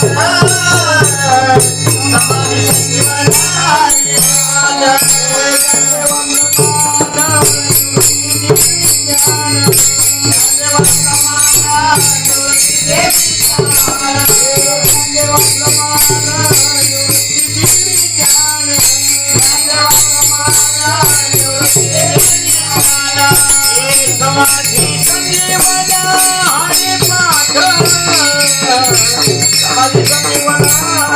સમાધિ સંજીવન હરિ